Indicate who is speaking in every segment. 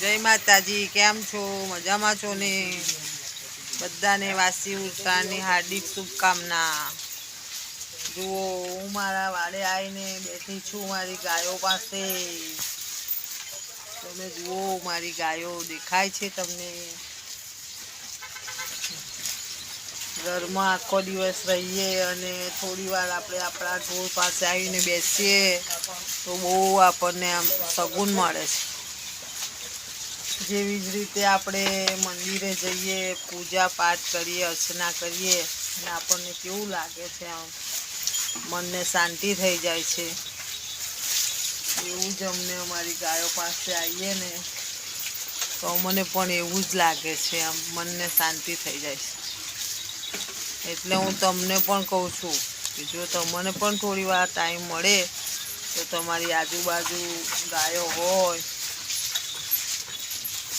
Speaker 1: જય માતાજી, કેમ છો? મજામાં છો ને? બધાને વાસી ઉત્તરાયણની હાર્દિક શુભકામના. જુઓ, હું મારા વાડે આવીને બેઠી છું મારી ગાયો પાસે. તમે જુઓ, મારી ગાયો દેખાય છે તમને. ઘરમાં આખો દિવસ રહીએ અને થોડી વાર આપણે આપણા ઢોર પાસે આવીને બેસીએ તો બહુ આપણને આમ સગુન મળે છે. જેવી જ રીતે આપણે મંદિરે જઈએ, પૂજા પાઠ કરીએ, અર્ચના કરીએ, અને આપણને કેવું લાગે છે આમ? મનને શાંતિ થઈ જાય છે. એવું જ અમને અમારી ગાયો પાસે આવીએ ને, તો મને પણ એવું જ લાગે છે આમ, મનને શાંતિ થઈ જાય છે. એટલે હું તમને પણ કહું છું કે જો તમને પણ થોડી વાર ટાઈમ મળે, તો તમારી આજુબાજુ ગાયો હોય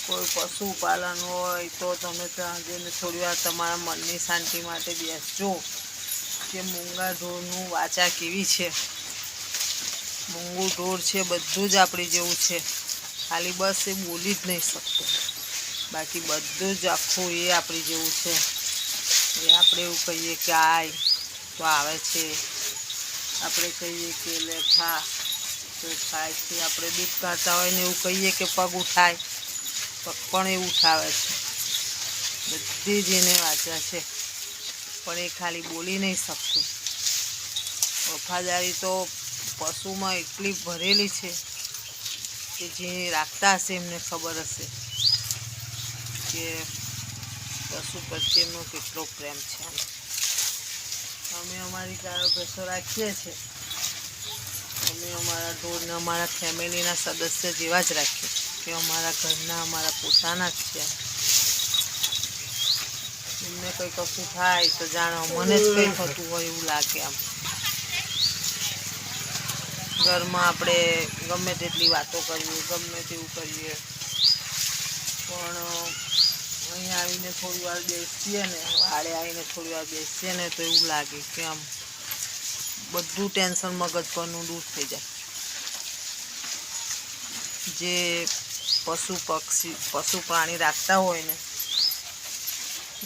Speaker 1: કોઈ પશુપાલન હોય તો તમે ત્યાં જઈને થોડી વાર તમારા મનની શાંતિ માટે બેસજો. કે મૂંગા ઢોરનું વાચા કેવી છે? મૂંગું ઢોર છે, બધું જ આપણી જેવું છે. ખાલી બસ એ બોલી જ નહીં શકતો. બાકી બધું જ આખું એ આપણી જેવું છે. એ આપણે એવું કહીએ કે આય, તો આવે છે. આપણે કહીએ કે લે તો ખાય છે આપણે દૂધ કાઢતા હોય ને એવું કહીએ કે પગ ઉઠાય. પણ એ ઉઠાવે છે. બધી જ એને વાંચ્યા છે. પણ એ ખાલી બોલી નહીં શકતું. વફાદારી તો પશુમાં એટલી ભરેલી છે કે જે રાખતા હશે એમને ખબર હશે કે પશુ પ્રત્યે કેટલો પ્રેમ છે. અમે અમારી ગાયો, ભેંસો રાખીએ છીએ. અમે અમારા ઢોરને, અમારા ફેમિલીના સદસ્ય જેવા જ રાખીએ. કે અમારા ઘરના, અમારા પોતાના જ છે. એમને કંઈ કશું થાય તો જાણો મને જ કંઈ થતું હોય એવું લાગે આમ. ઘરમાં આપણે ગમે તેટલી વાતો કરીએ, ગમે તેવું કરીએ. પણ અહીંયા આવીને થોડી વાર બેસીએ ને વાળે આવીને થોડી વાર બેસીએ ને તો એવું લાગે કે આમ બધું ટેન્શન મગજ પરનું દૂર થઈ જાય. જે પશુ પક્ષી, પશુ પ્રાણી રાખતા હોય ને,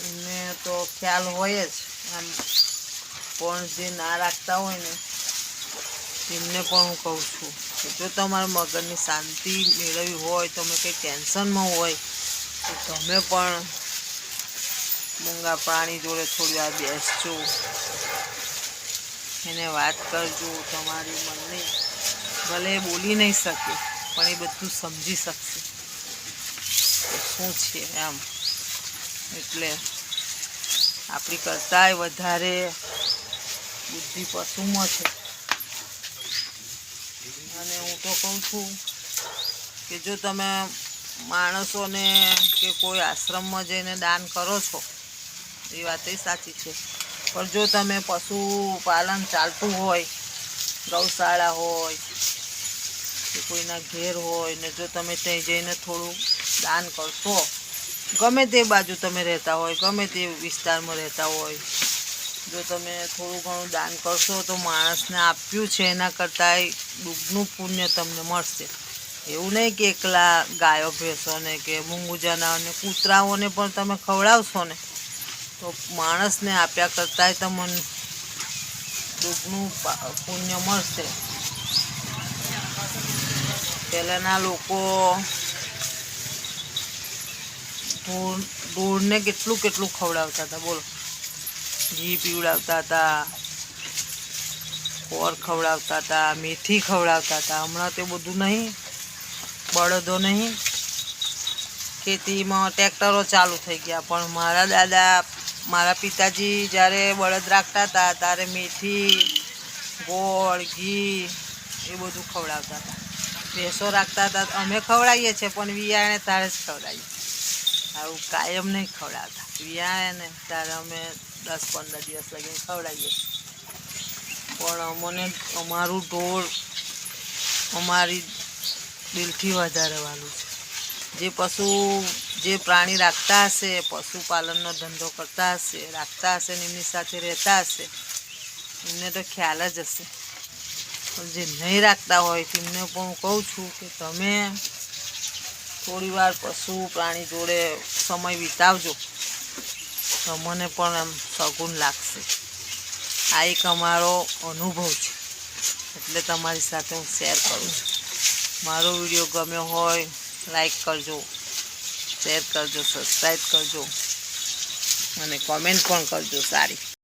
Speaker 1: એમને તો ખ્યાલ હોય જ. આમ પણ જે ના રાખતા હોય ને, એમને પણ હું કહું છું જો તમારા મગજની શાંતિ મેળવવી હોય, તમે કંઈ ટેન્શનમાં હોય, તો તમે પણ મૂંગા પ્રાણી જોડે થોડી વાર બેસજો. એને વાત કરજો, તમારી મનની ભલે બોલી નહીં શકે. પણ એ બધું સમજી શકશે. શું છે એમ? એટલે આપણી કરતાંય વધારે બુદ્ધિ પશુમાં છે. અને હું તો કહું છું કે જો તમે માણસોને કે કોઈ આશ્રમમાં જઈને દાન કરો છો, એ વાત એ સાચી છે. પણ જો તમે પશુપાલન ચાલતું હોય, ગૌશાળા હોય કે કોઈના ઘેર હોય ને જો તમે ત્યાં જઈને થોડું દાન કરશો, ગમે તે બાજુ તમે રહેતા હોય, ગમે તે વિસ્તારમાં રહેતા હોય, જો તમે થોડું ઘણું દાન કરશો તો માણસને આપ્યું છે એના કરતાંય દુઃખનું પુણ્ય તમને મળશે. એવું નહીં કે એકલા ગાયો ભેંસોને કે મૂંગુ જનાવરને કૂતરાઓને પણ તમે ખવડાવશો ને, તો માણસને આપ્યા કરતાંય તમને દુઃખનું પુણ્ય મળશે. પહેલાંના લોકો ઢોર ઢોરને કેટલું કેટલું ખવડાવતા હતા, બોલો. ઘી પીવડાવતા હતા ખોર ખવડાવતા હતા, મેથી ખવડાવતા હતા. હમણાં તે બધું નહીં, બળદો નહીં. ખેતીમાં ટ્રેક્ટરો ચાલુ થઈ ગયા, પણ મારા દાદા, મારા પિતાજી જ્યારે બળદ રાખતા હતા, ત્યારે મેથી, ગોળ, ઘી એ બધું ખવડાવતા હતા. ભેંસો રાખતા હતા અમે ખવડાવીએ છીએ, પણ વિયાણે તારે જ ખવડાવીએ. આવું કાયમ નહીં ખવડાવતા. વિયાણે તારે અમે દસ પંદર દિવસ લગીને ખવડાવીએ પણ અમને, અમારું ઢોળ અમારી દિલથી વધારવાનું છે. જે પશુ, જે પ્રાણી રાખતા હશે, પશુપાલનનો ધંધો કરતા હશે, રાખતા હશે ને એમની સાથે રહેતા હશે, એમને તો ખ્યાલ જ હશે. જે નહીં રાખતા હોય તેમને પણ હું કહું છું કે તમે થોડી વાર પશુ પ્રાણી જોડે સમય વિતાવજો. તો મને પણ એમ સગુણ લાગશે. આ એક અમારો અનુભવ છે. એટલે તમારી સાથે હું શેર કરું છું. મારો વીડિયો ગમ્યો હોય, લાઈક કરજો, શેર કરજો, સબસ્ક્રાઈબ કરજો અને કોમેન્ટ પણ કરજો સારી.